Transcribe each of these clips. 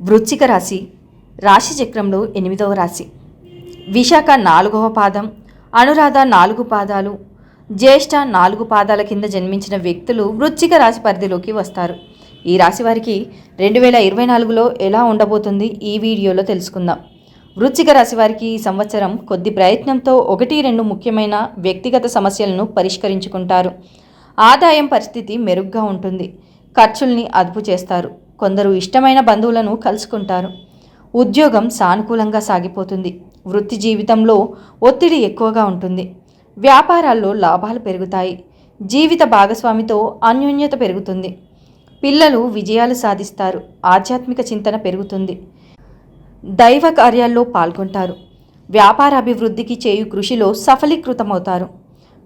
వృశ్చిక రాశి రాశి చక్రంలో ఎనిమిదవ రాశి. విశాఖ నాలుగవ పాదం అనురాధ నాలుగు పాదాలు జ్యేష్ఠ నాలుగు పాదాల కింద జన్మించిన వ్యక్తులు వృశ్చిక రాశి పరిధిలోకి వస్తారు. ఈ రాశి వారికి రెండు వేల ఇరవై నాలుగులో ఎలా ఉండబోతుంది? ఈ వీడియోలో తెలుసుకుందాం. వృచ్చిక రాశి వారికి ఈ సంవత్సరం కొద్ది ప్రయత్నంతో ఒకటి రెండు ముఖ్యమైన వ్యక్తిగత సమస్యలను పరిష్కరించుకుంటారు. ఆదాయం పరిస్థితి మెరుగ్గా ఉంటుంది. ఖర్చుల్ని అదుపు చేస్తారు. కొందరు ఇష్టమైన బంధువులను కలుసుకుంటారు. ఉద్యోగం సానుకూలంగా సాగిపోతుంది. వృత్తి జీవితంలో ఒత్తిడి ఎక్కువగా ఉంటుంది. వ్యాపారాల్లో లాభాలు పెరుగుతాయి. జీవిత భాగస్వామితో అన్యోన్యత పెరుగుతుంది. పిల్లలు విజయాలు సాధిస్తారు. ఆధ్యాత్మిక చింతన పెరుగుతుంది. దైవ కార్యాల్లో పాల్గొంటారు. వ్యాపార అభివృద్ధికి చేయు కృషిలో సఫలీకృతమవుతారు.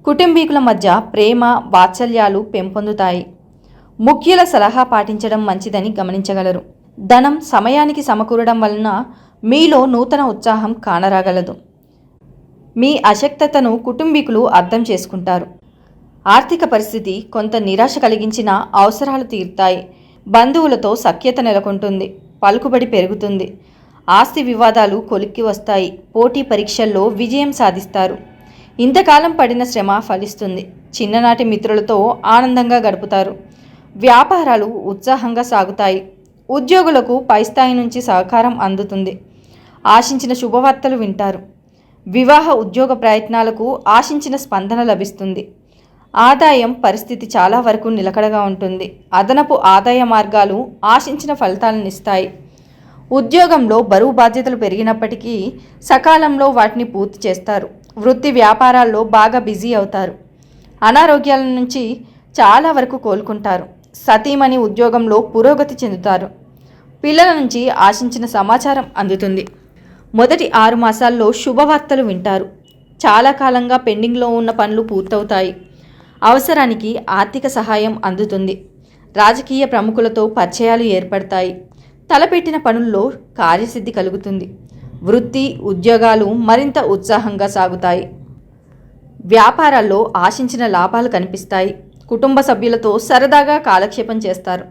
కుటుంబీకుల మధ్య ప్రేమ వాత్సల్యాలు పెంపొందుతాయి. ముఖ్యుల సలహా పాటించడం మంచిదని గమనించగలరు. ధనం సమయానికి సమకూరడం వలన మీలో నూతన ఉత్సాహం కానరాగలదు. మీ అశక్తతను కుటుంబీకులు అర్థం చేసుకుంటారు. ఆర్థిక పరిస్థితి కొంత నిరాశ కలిగించిన అవసరాలు తీరుతాయి. బంధువులతో సఖ్యత నెలకొంటుంది. పలుకుబడి పెరుగుతుంది. ఆస్తి వివాదాలు కొలిక్కి వస్తాయి. పోటీ పరీక్షల్లో విజయం సాధిస్తారు. ఇంతకాలం పడిన శ్రమ ఫలిస్తుంది. చిన్ననాటి మిత్రులతో ఆనందంగా గడుపుతారు. వ్యాపారాలు ఉత్సాహంగా సాగుతాయి. ఉద్యోగులకు పై స్థాయి నుంచి సహకారం అందుతుంది. ఆశించిన శుభవార్తలు వింటారు. వివాహ ఉద్యోగ ప్రయత్నాలకు ఆశించిన స్పందన లభిస్తుంది. ఆదాయం పరిస్థితి చాలా వరకు నిలకడగా ఉంటుంది. అదనపు ఆదాయ మార్గాలు ఆశించిన ఫలితాలను ఇస్తాయి. ఉద్యోగంలో బరువు బాధ్యతలు పెరిగినప్పటికీ సకాలంలో వాటిని పూర్తి చేస్తారు. వృత్తి వ్యాపారాల్లో బాగా బిజీ అవుతారు. అనారోగ్యాల నుంచి చాలా వరకు కోలుకుంటారు. సతీమణి ఉద్యోగంలో పురోగతి చెందుతారు. పిల్లల నుంచి ఆశించిన సమాచారం అందుతుంది. మొదటి ఆరు మాసాల్లో శుభవార్తలు వింటారు. చాలా కాలంగా పెండింగ్లో ఉన్న పనులు పూర్తవుతాయి. అవసరానికి ఆర్థిక సహాయం అందుతుంది. రాజకీయ ప్రముఖులతో పరిచయాలు ఏర్పడతాయి. తలపెట్టిన పనుల్లో కార్యసిద్ధి కలుగుతుంది. వృత్తి ఉద్యోగాలు మరింత ఉత్సాహంగా సాగుతాయి. వ్యాపారాల్లో ఆశించిన లాభాలు కనిపిస్తాయి. కుటుంబ సభ్యులతో సరదాగా కాలక్షేపం చేస్తారు.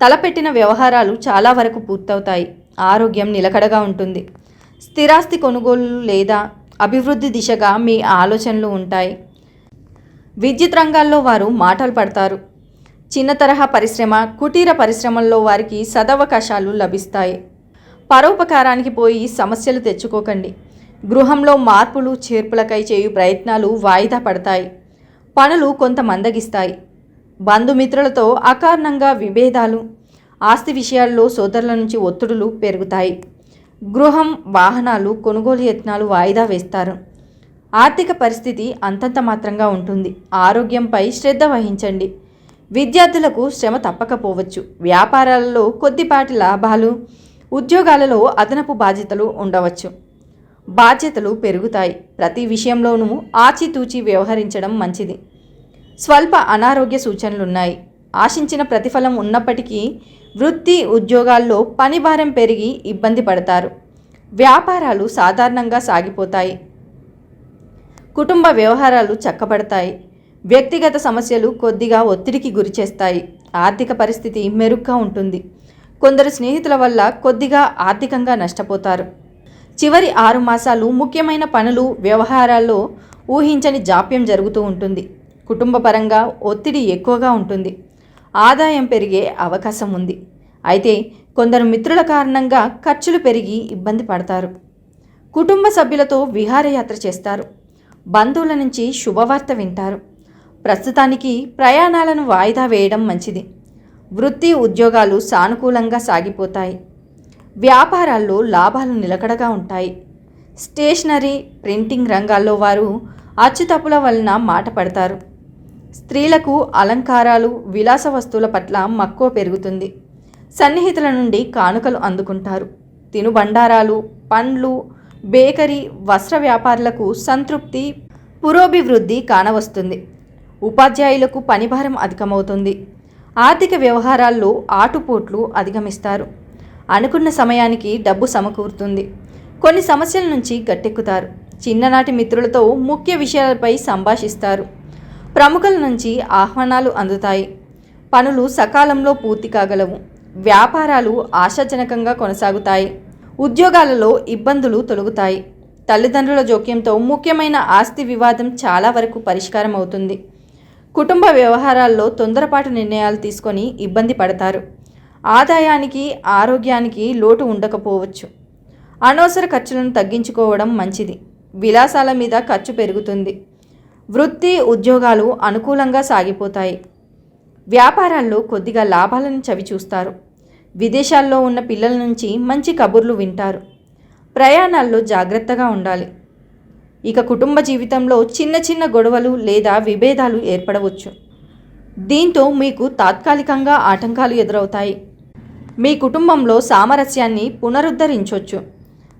తలపెట్టిన వ్యవహారాలు చాలా వరకు పూర్తవుతాయి. ఆరోగ్యం నిలకడగా ఉంటుంది. స్థిరాస్తి కొనుగోలు లేదా అభివృద్ధి దిశగా మీ ఆలోచనలు ఉంటాయి. విద్యుత్ రంగాల్లో వారు మాటలు పడతారు. చిన్న తరహా పరిశ్రమ కుటీర పరిశ్రమల్లో వారికి సదవకాశాలు లభిస్తాయి. పరోపకారానికి పోయి సమస్యలు తెచ్చుకోకండి. గృహంలో మార్పులు చేర్పులకై చేయు ప్రయత్నాలు వాయిదా పడతాయి. పనులు కొంత మందగిస్తాయి. బంధుమిత్రులతో అకారణంగా విభేదాలు ఆస్తి విషయాల్లో సోదరుల నుంచి ఒత్తిడులు పెరుగుతాయి. గృహం వాహనాలు కొనుగోలు యత్నాలు వాయిదా వేస్తారు. ఆర్థిక పరిస్థితి అంతంత మాత్రంగా ఉంటుంది. ఆరోగ్యంపై శ్రద్ధ వహించండి. విద్యార్థులకు శ్రమ తప్పకపోవచ్చు. వ్యాపారాలలో కొద్దిపాటి లాభాలు ఉద్యోగాలలో అదనపు బాధ్యతలు ఉండవచ్చు. బాధ్యతలు పెరుగుతాయి. ప్రతి విషయంలోనూ ఆచితూచి వ్యవహరించడం మంచిది. స్వల్ప అనారోగ్య సూచనలున్నాయి. ఆశించిన ప్రతిఫలం ఉన్నప్పటికీ వృత్తి ఉద్యోగాల్లో పని భారం పెరిగి ఇబ్బంది పడతారు. వ్యాపారాలు సాధారణంగా సాగిపోతాయి. కుటుంబ వ్యవహారాలు చక్కబడతాయి. వ్యక్తిగత సమస్యలు కొద్దిగా ఒత్తిడికి గురిచేస్తాయి ఆర్థిక పరిస్థితి మెరుగ్గా ఉంటుంది. కొందరు స్నేహితుల వల్ల కొద్దిగా ఆర్థికంగా నష్టపోతారు. చివరి ఆరు మాసాలు ముఖ్యమైన పనులు వ్యవహారాల్లో ఊహించని జాప్యం జరుగుతూ ఉంటుంది. కుటుంబపరంగా ఒత్తిడి ఎక్కువగా ఉంటుంది. ఆదాయం పెరిగే అవకాశం ఉంది. అయితే కొందరు మిత్రుల కారణంగా ఖర్చులు పెరిగి ఇబ్బంది పడతారు. కుటుంబ సభ్యులతో విహారయాత్ర చేస్తారు. బంధువుల నుంచి శుభవార్త వింటారు. ప్రస్తుతానికి ప్రయాణాలను వాయిదా వేయడం మంచిది. వృత్తి ఉద్యోగాలు సానుకూలంగా సాగిపోతాయి. వ్యాపారాల్లో లాభాలు నిలకడగా ఉంటాయి. స్టేషనరీ ప్రింటింగ్ రంగాల్లో వారు అచ్చుతప్పుల వలన మాట పడతారు. స్త్రీలకు అలంకారాలు విలాస వస్తువుల పట్ల మక్కువ పెరుగుతుంది. సన్నిహితుల నుండి కానుకలు అందుకుంటారు. తినుబండారాలు పండ్లు బేకరీ వస్త్ర వ్యాపారులకు సంతృప్తి పురోభివృద్ధి కానవస్తుంది. ఉపాధ్యాయులకు పనిభారం అధికమవుతుంది. ఆర్థిక వ్యవహారాల్లో ఆటుపోట్లు అధిగమిస్తారు. అనుకున్న సమయానికి డబ్బు సమకూరుతుంది. కొన్ని సమస్యల నుంచి గట్టెక్కుతారు. చిన్ననాటి మిత్రులతో ముఖ్య విషయాలపై సంభాషిస్తారు. ప్రముఖుల నుంచి ఆహ్వానాలు అందుతాయి. పనులు సకాలంలో పూర్తి కాగలవు. వ్యాపారాలు ఆశాజనకంగా కొనసాగుతాయి. ఉద్యోగాలలో ఇబ్బందులు తొలగుతాయి. తల్లిదండ్రుల జోక్యంతో ముఖ్యమైన ఆస్తి వివాదం చాలా వరకు పరిష్కారం అవుతుంది కుటుంబ వ్యవహారాల్లో తొందరపాటు నిర్ణయాలు తీసుకొని ఇబ్బంది పడతారు. ఆదాయానికి ఆరోగ్యానికి లోటు ఉండకపోవచ్చు. అనవసర ఖర్చులను తగ్గించుకోవడం మంచిది. విలాసాల మీద ఖర్చు పెరుగుతుంది. వృత్తి ఉద్యోగాలు అనుకూలంగా సాగిపోతాయి. వ్యాపారాల్లో కొద్దిగా లాభాలను చవి చూస్తారు విదేశాల్లో ఉన్న పిల్లల నుంచి మంచి కబుర్లు వింటారు. ప్రయాణాల్లో జాగ్రత్తగా ఉండాలి. ఇక కుటుంబ జీవితంలో చిన్న చిన్న గొడవలు లేదా విభేదాలు ఏర్పడవచ్చు. దీంతో మీకు తాత్కాలికంగా ఆటంకాలు ఎదురవుతాయి. మీ కుటుంబంలో సామరస్యాన్ని పునరుద్ధరించవచ్చు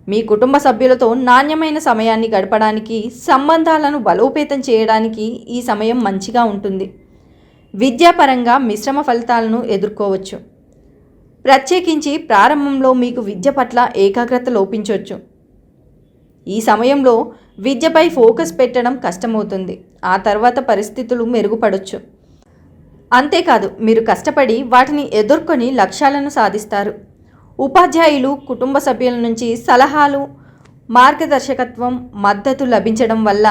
మీ కుటుంబ సభ్యులతో నాణ్యమైన సమయాన్ని గడపడానికి సంబంధాలను బలోపేతం చేయడానికి ఈ సమయం మంచిగా ఉంటుంది. విద్యాపరంగా మిశ్రమ ఫలితాలను ఎదుర్కోవచ్చు. ప్రత్యేకించి ప్రారంభంలో మీకు విద్య పట్ల ఏకాగ్రత లోపించవచ్చు ఈ సమయంలో విద్యపై ఫోకస్ పెట్టడం కష్టమవుతుంది. ఆ తర్వాత పరిస్థితులు మెరుగుపడొచ్చు. అంతేకాదు మీరు కష్టపడి వాటిని ఎదుర్కొని లక్ష్యాలను సాధిస్తారు. ఉపాధ్యాయులు కుటుంబ సభ్యుల నుంచి సలహాలు మార్గదర్శకత్వం మద్దతు లభించడం వల్ల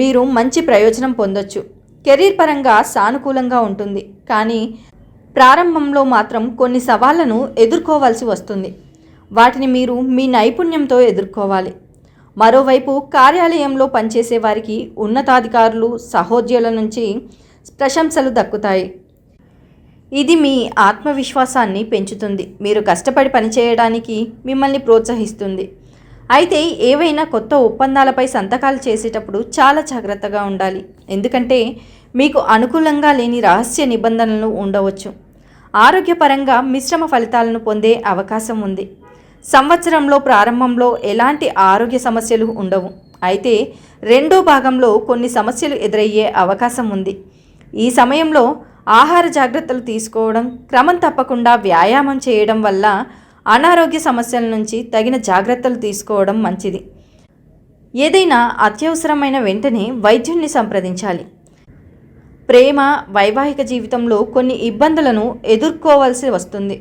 మీరు మంచి ప్రయోజనం పొందొచ్చు. కెరీర్ పరంగా సానుకూలంగా ఉంటుంది. కానీ ప్రారంభంలో మాత్రం కొన్ని సవాళ్ళను ఎదుర్కోవాల్సి వస్తుంది. వాటిని మీరు మీ నైపుణ్యంతో ఎదుర్కోవాలి. మరోవైపు కార్యాలయంలో పనిచేసే వారికి ఉన్నతాధికారులు సహోద్యోగుల నుంచి ప్రశంసలు దక్కుతాయి. ఇది మీ ఆత్మవిశ్వాసాన్ని పెంచుతుంది. మీరు కష్టపడి పనిచేయడానికి మిమ్మల్ని ప్రోత్సహిస్తుంది. అయితే ఏవైనా కొత్త ఒప్పందాలపై సంతకాలు చేసేటప్పుడు చాలా జాగ్రత్తగా ఉండాలి. ఎందుకంటే మీకు అనుకూలంగా లేని రహస్య నిబంధనలు ఉండవచ్చు. ఆరోగ్యపరంగా మిశ్రమ ఫలితాలను పొందే అవకాశం ఉంది. సంవత్సరంలో ప్రారంభంలో ఎలాంటి ఆరోగ్య సమస్యలు ఉండవు. అయితే రెండో భాగంలో కొన్ని సమస్యలు ఎదురయ్యే అవకాశం ఉంది. ఈ సమయంలో ఆహార జాగ్రత్తలు తీసుకోవడం క్రమం తప్పకుండా వ్యాయామం చేయడం వల్ల అనారోగ్య సమస్యల నుంచి తగిన జాగ్రత్తలు తీసుకోవడం మంచిది. ఏదైనా అత్యవసరమైన వెంటనే వైద్యుణ్ణి సంప్రదించాలి. ప్రేమ వైవాహిక జీవితంలో కొన్ని ఇబ్బందులను ఎదుర్కోవాల్సి వస్తుంది.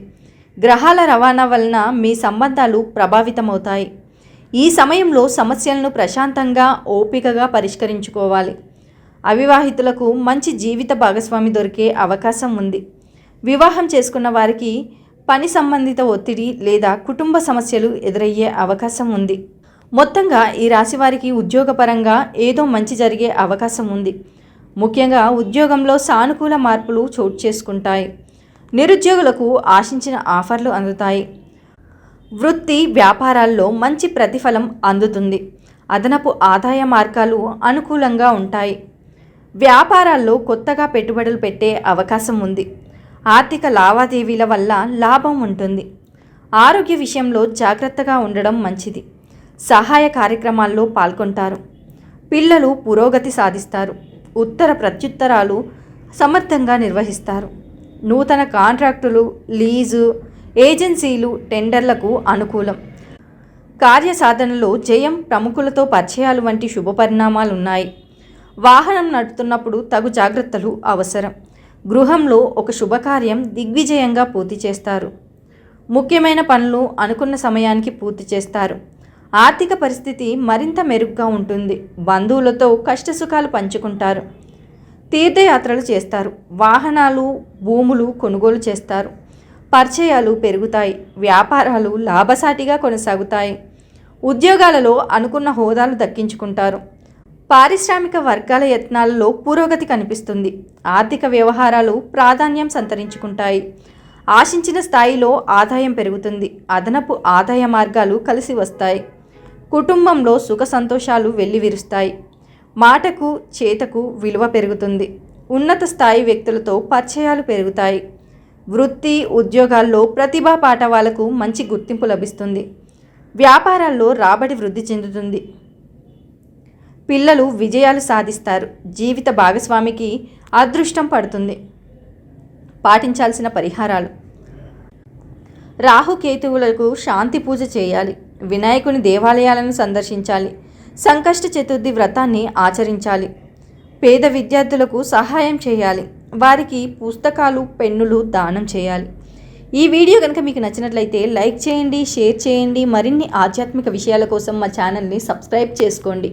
గ్రహాల రవాణా వలన మీ సంబంధాలు ప్రభావితమవుతాయి. ఈ సమయంలో సమస్యలను ప్రశాంతంగా ఓపికగా పరిష్కరించుకోవాలి. అవివాహితులకు మంచి జీవిత భాగస్వామి దొరికే అవకాశం ఉంది. వివాహం చేసుకున్న వారికి పని సంబంధిత ఒత్తిడి లేదా కుటుంబ సమస్యలు ఎదురయ్యే అవకాశం ఉంది. మొత్తంగా ఈ రాశి వారికి ఉద్యోగపరంగా ఏదో మంచి జరిగే అవకాశం ఉంది. ముఖ్యంగా ఉద్యోగంలో సానుకూల మార్పులు చోటు చేసుకుంటాయి. నిరుద్యోగులకు ఆశించిన ఆఫర్లు అందుతాయి. వృత్తి వ్యాపారాల్లో మంచి ప్రతిఫలం అందుతుంది. అదనపు ఆదాయ మార్గాలు అనుకూలంగా ఉంటాయి. వ్యాపారాల్లో కొత్తగా పెట్టుబడులు పెట్టే అవకాశం ఉంది. ఆర్థిక లావాదేవీల వల్ల లాభం ఉంటుంది. ఆరోగ్య విషయంలో జాగ్రత్తగా ఉండడం మంచిది. సహాయ కార్యక్రమాల్లో పాల్గొంటారు. పిల్లలు పురోగతి సాధిస్తారు. ఉత్తర ప్రత్యుత్తరాలు సమర్థంగా నిర్వహిస్తారు. నూతన కాంట్రాక్టులు లీజు ఏజెన్సీలు టెండర్లకు అనుకూలం. కార్యసాధనలో జయం ప్రముఖులతో పరిచయాలు వంటి శుభ పరిణామాలు ఉన్నాయి వాహనం నడుపుతున్నప్పుడు తగు జాగ్రత్తలు అవసరం. గృహంలో ఒక శుభకార్యం దిగ్విజయంగా పూర్తి చేస్తారు. ముఖ్యమైన పనులు అనుకున్న సమయానికి పూర్తి చేస్తారు. ఆర్థిక పరిస్థితి మరింత మెరుగ్గా ఉంటుంది. బంధువులతో కష్టసుఖాలు పంచుకుంటారు. తీర్థయాత్రలు చేస్తారు. వాహనాలు భూములు కొనుగోలు చేస్తారు. పరిచయాలు పెరుగుతాయి. వ్యాపారాలు లాభసాటిగా కొనసాగుతాయి. ఉద్యోగాలలో అనుకున్న హోదాలు దక్కించుకుంటారు. పారిశ్రామిక వర్గాల యత్నాలలో పురోగతి కనిపిస్తుంది. ఆర్థిక వ్యవహారాలు ప్రాధాన్యం సంతరించుకుంటాయి. ఆశించిన స్థాయిలో ఆదాయం పెరుగుతుంది. అదనపు ఆదాయ మార్గాలు కలిసి వస్తాయి. కుటుంబంలో సుఖ సంతోషాలు వెల్లివిరుస్తాయి. మాటకు చేతకు విలువ పెరుగుతుంది. ఉన్నత స్థాయి వ్యక్తులతో పరిచయాలు పెరుగుతాయి. వృత్తి ఉద్యోగాల్లో ప్రతిభా పాఠవాలకు మంచి గుర్తింపు లభిస్తుంది. వ్యాపారాల్లో రాబడి వృద్ధి చెందుతుంది. పిల్లలు విజయాలు సాధిస్తారు. జీవిత భాగస్వామికి అదృష్టం పడుతుంది. పాటించాల్సిన పరిహారాలు. రాహుకేతువులకు శాంతి పూజ చేయాలి. వినాయకుని దేవాలయాలను సందర్శించాలి. సంకష్ట చతుర్థి వ్రతాన్ని ఆచరించాలి. పేద విద్యార్థులకు సహాయం చేయాలి. వారికి పుస్తకాలు పెన్నులు దానం చేయాలి. ఈ వీడియో కనుక మీకు నచ్చినట్లయితే లైక్ చేయండి షేర్ చేయండి. మరిన్ని ఆధ్యాత్మిక విషయాల కోసం మా ఛానల్ని సబ్స్క్రైబ్ చేసుకోండి.